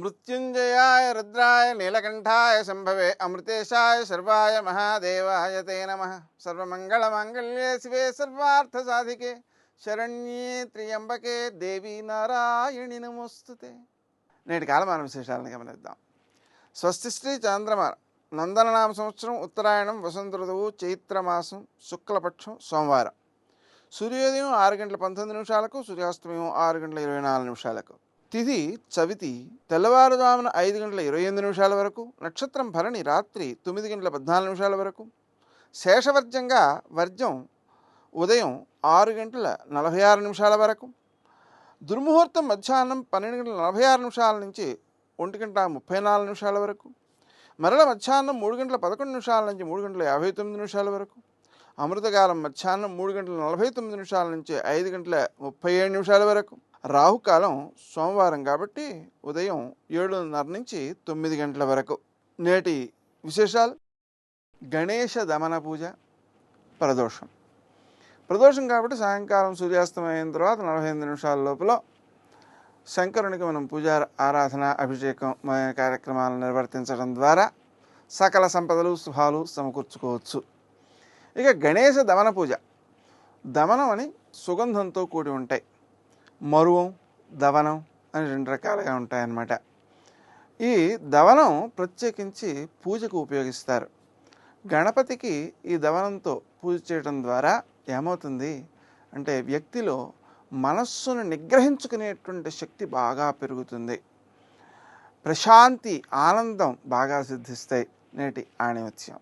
మృత్యుంజయాయ రుద్రాయ నీలకంఠాయ శంభవే అమృతేశాయ సర్వాయ మహాదేవాయ తే నమ సర్వమంగళమాంగళ్యే శివే సర్వార్థ సాధికే శరణ్యే త్రియంబకే దేవి నారాయణి నమోస్తుతే నేటి కాలమాన విశేషాలను గమనిద్దాం. స్వస్తి శ్రీ చంద్రమార. నందననామ సంవత్సరం ఉత్తరాయణం వసంత ఋతువు చైత్రమాసం శుక్లపక్షం సోమవారం. సూర్యోదయం ఆరు గంటల పంతొమ్మిది నిమిషాలకు సూర్యాస్తమయం ఆరు గంటల ఇరవై నాలుగు నిమిషాలకు. తిథి చవితి తెల్లవారుజామున ఐదు గంటల ఇరవై ఎనిమిది నిమిషాల వరకు నక్షత్రం భరణి రాత్రి తొమ్మిది గంటల పద్నాలుగు నిమిషాల వరకు శేషవర్జంగా వర్జం ఉదయం ఆరు గంటల నలభై ఆరు నిమిషాల వరకు దుర్ముహూర్తం మధ్యాహ్నం పన్నెండు గంటల నలభై ఆరు నిమిషాల నుంచి ఒంటి గంట ముప్పై నాలుగు నిమిషాల వరకు మరల మధ్యాహ్నం మూడు గంటల పదకొండు నిమిషాల నుంచి మూడు గంటల యాభై తొమ్మిది నిమిషాల వరకు అమృతకాలం మధ్యాహ్నం మూడు గంటల నలభై తొమ్మిది నిమిషాల నుంచి ఐదు గంటల ముప్పై ఏడు నిమిషాల వరకు రాహుకాలం సోమవారం కాబట్టి ఉదయం ఏడున్నర నుంచి తొమ్మిది గంటల వరకు. నేటి విశేషాలు. గణేష దమన పూజ. ప్రదోషం. ప్రదోషం కాబట్టి సాయంకాలం సూర్యాస్తమయం తర్వాత నలభై ఎనిమిది నిమిషాల లోపల శంకరునికి మనం పూజ ఆరాధన అభిషేకం మొదలైన కార్యక్రమాలను నిర్వర్తించడం ద్వారా సకల సంపదలు శుభాలు సమకూర్చుకోవచ్చు. ఇక గణేశ దమన పూజ. దమనం అని సుగంధంతో కూడి ఉంటాయి. మరువం దవనం అని రెండు రకాలుగా ఉంటాయన్నమాట. ఈ దవనం ప్రత్యేకించి పూజకు ఉపయోగిస్తారు. గణపతికి ఈ దవనంతో పూజ చేయడం ద్వారా ఏమవుతుంది అంటే వ్యక్తిలో మనస్సును నిగ్రహించుకునేటువంటి శక్తి బాగా పెరుగుతుంది. ప్రశాంతి ఆనందం బాగా సిద్ధిస్తాయి నేటి ఆణిమత్యం.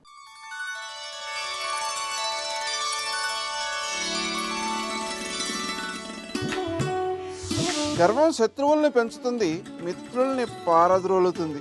గర్వం శత్రువుల్ని పెంచుతుంది మిత్రుల్ని పారద్రోలుతుంది.